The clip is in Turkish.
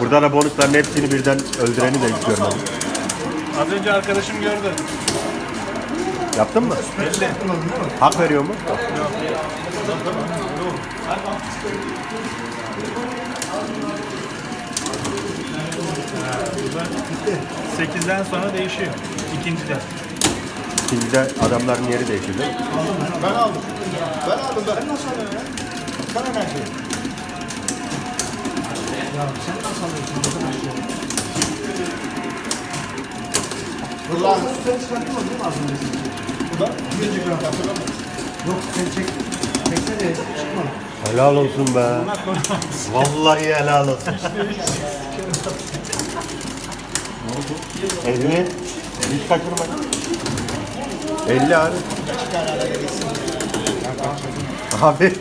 Burada da bonusların hepsini birden öldüreni de hiç görmedim. Az önce arkadaşım gördü. Yaptın mı? 50. Hak veriyor mu? 8'den sonra değişiyor. İkincide. Şimdi de adamların yeri değil mi? Ben aldım. Ben aldım. Ben nasıl alıyorum ya? Ya sen nasıl alıyorsun? Bakın aşağıya. Ulan sen çıkarttın mı değil mi az önce? Bu da ikinci gram. Yok sen çek. Çeksene çıkma. Helal olsun be. Vallahi helal olsun. Elini hiç kaçırma. 50 abi. Abi